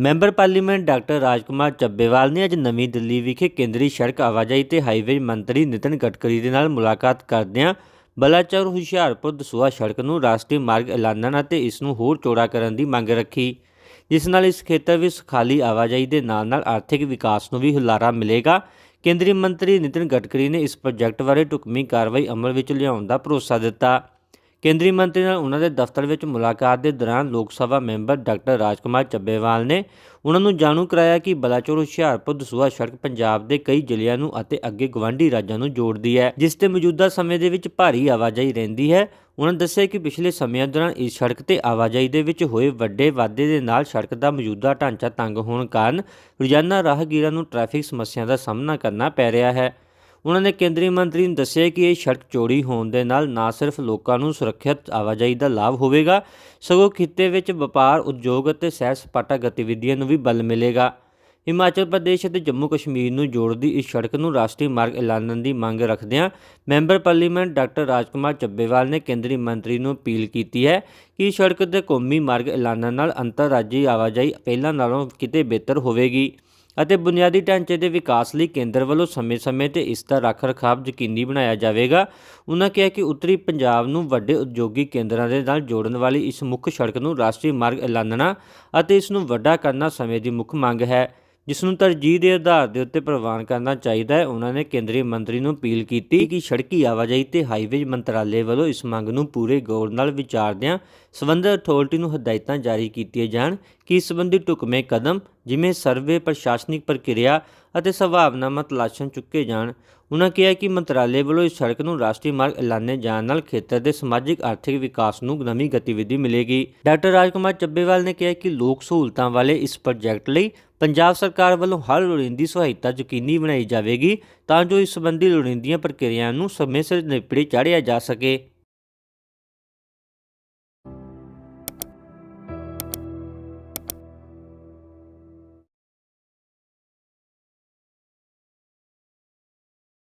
Member parliament doctor Rajkumar Chabbewal ਨੇ ਅੱਜ ਨਵੀਂ ਦਿੱਲੀ ਵਿਖੇ ਕੇਂਦਰੀ ਸੜਕ ਆਵਾਜਾਈ ਤੇ ਹਾਈਵੇ ਮੰਤਰੀ ਨਿਤਿਨ ਗਡਕਰੀ ਦੇ ਨਾਲ ਮੁਲਾਕਾਤ ਕਰਦਿਆਂ ਬਲਾਚੌਰ, ਹੁਸ਼ਿਆਰਪੁਰ, ਦਸੂਹਾ ਸੜਕ ਨੂੰ ਰਾਸ਼ਟਰੀ ਮਾਰਗ ਐਲਾਨਣ ਅਤੇ ਇਸ ਨੂੰ ਹੋਰ ਚੌੜਾ ਕਰਨ ਦੀ ਮੰਗ ਰੱਖੀ। ਜਿਸ ਨਾਲ ਇਸ ਖੇਤਰ ਵਿੱਚ ਖਾਲੀ ਆਵਾਜਾਈ ਦੇ ਨਾਲ-ਨਾਲ ਆਰਥਿਕ ਵਿਕਾਸ ਨੂੰ ਵੀ ਹੁਲਾਰਾ ਮਿਲੇਗਾ। ਕੇਂਦਰੀ ਮੰਤਰੀ ਨਿਤਿਨ ਗਡਕਰੀ ਨੇ ਇਸ ਪ੍ਰੋਜੈਕਟ ਬਾਰੇ ਢੁਕਵੀਂ ਕਾਰਵਾਈ ਅਮਲ ਵਿੱਚ ਲਿਆਉਣ ਦਾ ਭਰੋਸਾ ਦਿੱਤਾ। ਕੇਂਦਰੀ ਮੰਤਰੀ ਨਾਲ ਉਹਨਾਂ ਦੇ ਦਫ਼ਤਰ ਵਿੱਚ ਮੁਲਾਕਾਤ ਦੇ ਦੌਰਾਨ ਲੋਕ ਸਭਾ ਮੈਂਬਰ ਡਾਕਟਰ ਰਾਜਕੁਮਾਰ ਚੱਬੇਵਾਲ ਨੇ ਉਹਨਾਂ ਨੂੰ ਜਾਣੂ ਕਰਾਇਆ ਕਿ ਬਲਾਚੌਰ, ਹੁਸ਼ਿਆਰਪੁਰ, ਦਸੂਹਾ ਸੜਕ ਪੰਜਾਬ ਦੇ ਕਈ ਜ਼ਿਲ੍ਹਿਆਂ ਨੂੰ ਅਤੇ ਅੱਗੇ ਗਵਾਂਢੀ ਰਾਜਾਂ ਨੂੰ ਜੋੜਦੀ ਹੈ, ਜਿਸ ਤੇ ਮੌਜੂਦਾ ਸਮੇਂ ਦੇ ਵਿੱਚ ਭਾਰੀ ਆਵਾਜਾਈ ਰਹਿੰਦੀ ਹੈ। ਉਹਨਾਂ ਦੱਸਿਆ ਕਿ ਪਿਛਲੇ ਸਮਿਆਂ ਦੌਰਾਨ ਇਸ ਸੜਕ ਤੇ ਆਵਾਜਾਈ ਦੇ ਵਿੱਚ ਹੋਏ ਵੱਡੇ ਵਾਧੇ ਦੇ ਨਾਲ ਸੜਕ ਦਾ ਮੌਜੂਦਾ ਢਾਂਚਾ ਤੰਗ ਹੋਣ ਕਾਰਨ ਰੋਜ਼ਾਨਾ ਰਾਹਗੀਰਾਂ ਨੂੰ ਟ੍ਰੈਫਿਕ ਸਮੱਸਿਆ ਦਾ ਸਾਹਮਣਾ ਕਰਨਾ ਪੈ ਰਿਹਾ ਹੈ। ਉਹਨਾਂ ਨੇ ਕੇਂਦਰੀ ਮੰਤਰੀ ਨੂੰ ਦੱਸਿਆ ਕਿ ਇਹ ਸੜਕ ਚੌੜੀ ਹੋਣ ਦੇ ਨਾਲ ਨਾ ਸਿਰਫ ਲੋਕਾਂ ਨੂੰ ਸੁਰੱਖਿਅਤ ਆਵਾਜਾਈ ਦਾ ਲਾਭ ਹੋਵੇਗਾ, ਸਗੋਂ ਖਿੱਤੇ ਵਿੱਚ ਵਪਾਰ, ਉਦਯੋਗ ਅਤੇ ਸੈਰ ਸਪਾਟਾ ਗਤੀਵਿਧੀਆਂ ਨੂੰ ਵੀ ਬਲ ਮਿਲੇਗਾ। ਹਿਮਾਚਲ ਪ੍ਰਦੇਸ਼ ਅਤੇ ਜੰਮੂ ਕਸ਼ਮੀਰ ਨੂੰ ਜੋੜਦੀ ਇਸ ਸੜਕ ਨੂੰ ਰਾਸ਼ਟਰੀ ਮਾਰਗ ਐਲਾਨਣ ਦੀ ਮੰਗ ਰੱਖਦਿਆਂ member parliament doctor Rajkumar Chabbewal ਨੇ ਕੇਂਦਰੀ ਮੰਤਰੀ ਨੂੰ ਅਪੀਲ ਕੀਤੀ ਹੈ ਕਿ ਸੜਕ ਦੇ ਕੌਮੀ ਮਾਰਗ ਐਲਾਨਣ ਨਾਲ ਅੰਤਰਰਾਜੀ ਆਵਾਜਾਈ ਪਹਿਲਾਂ ਨਾਲੋਂ ਕਿਤੇ ਬਿਹਤਰ ਹੋਵੇਗੀ। ਅਤੇ ਬੁਨਿਆਦੀ ਢਾਂਚੇ ਦੇ ਵਿਕਾਸ ਲਈ ਕੇਂਦਰ ਵੱਲੋਂ ਸਮੇਂ-ਸਮੇਂ ਤੇ ਇਸ ਦਾ ਰੱਖ-ਰਖਾਵ ਯਕੀਨੀ ਬਣਾਇਆ ਜਾਵੇਗਾ। ਉਹਨਾਂ ਕਿਹਾ ਕਿ ਉੱਤਰੀ ਪੰਜਾਬ ਨੂੰ ਵੱਡੇ ਉਦਯੋਗਿਕ ਕੇਂਦਰਾਂ ਦੇ ਨਾਲ ਜੋੜਨ ਵਾਲੀ ਇਸ ਮੁੱਖ ਸੜਕ ਨੂੰ ਰਾਸ਼ਟਰੀ ਮਾਰਗ ਐਲਾਨਣਾ ਅਤੇ ਇਸ ਨੂੰ ਵੱਡਾ ਕਰਨਾ ਸਮੇਂ ਦੀ ਮੁੱਖ ਮੰਗ ਹੈ। ਜਿਸ ਨੂੰ ਤਰਜੀਹ ਦੇ ਆਧਾਰ ਦੇ ਉੱਤੇ ਪ੍ਰਵਾਨ ਕਰਨਾ ਚਾਹੀਦਾ ਹੈ, ਉਹਨਾਂ ਨੇ ਕੇਂਦਰੀ ਮੰਤਰੀ ਨੂੰ ਅਪੀਲ ਕੀਤੀ ਕਿ ਸੜਕੀ ਆਵਾਜਾਈ ਤੇ ਹਾਈਵੇ ਮੰਤਰਾਲੇ ਵੱਲੋਂ ਇਸ ਮੰਗ ਨੂੰ ਪੂਰੇ ਗੌਰ ਨਾਲ ਵਿਚਾਰਦਿਆਂ ਸਬੰਧਤ ਅਥਾਰਟੀ ਨੂੰ ਹਦਾਇਤਾਂ ਜਾਰੀ ਕੀਤੀਆਂ ਜਾਣ ਕਿ ਇਸ ਸੰਬੰਧੀ ਢੁਕਵੇਂ ਕਦਮ ਜਿਵੇਂ ਸਰਵੇ, ਪ੍ਰਸ਼ਾਸਨਿਕ ਪ੍ਰਕਿਰਿਆ ਅਤੇ ਸੰਭਾਵਨਾਵਾਂ ਤਲਾਸ਼ਣ ਚੁੱਕੇ ਜਾਣ। ਉਹਨਾਂ ਕਿਹਾ ਕਿ ਮੰਤਰਾਲੇ ਵੱਲੋਂ ਇਸ ਸੜਕ ਨੂੰ ਰਾਸ਼ਟਰੀ ਮਾਰਗ ਐਲਾਨੇ ਜਾਣ ਨਾਲ ਖੇਤਰ ਦੇ ਸਮਾਜਿਕ, ਆਰਥਿਕ ਵਿਕਾਸ ਨੂੰ ਨਵੀਂ ਗਤੀਵਿਧੀ ਮਿਲੇਗੀ। ਡਾਕਟਰ ਰਾਜਕੁਮਾਰ ਚੱਬੇਵਾਲ ਨੇ ਕਿਹਾ ਕਿ ਲੋਕ ਸਹੂਲਤਾਂ ਵਾਲੇ ਇਸ ਪ੍ਰੋਜੈਕਟ ਲਈ ਪੰਜਾਬ ਸਰਕਾਰ ਵੱਲੋਂ ਹਰ ਲੋੜੀਂਦੀ ਸਹਾਇਤਾ ਯਕੀਨੀ ਬਣਾਈ ਜਾਵੇਗੀ ਤਾਂ ਜੋ ਇਸ ਸੰਬੰਧੀ ਲੋੜੀਂਦੀਆਂ ਪ੍ਰਕਿਰਿਆਵਾਂ ਨੂੰ ਸਮੇਂ ਸਿਰ ਨਿਪੜੇ ਚਾੜਿਆ ਜਾ ਸਕੇ।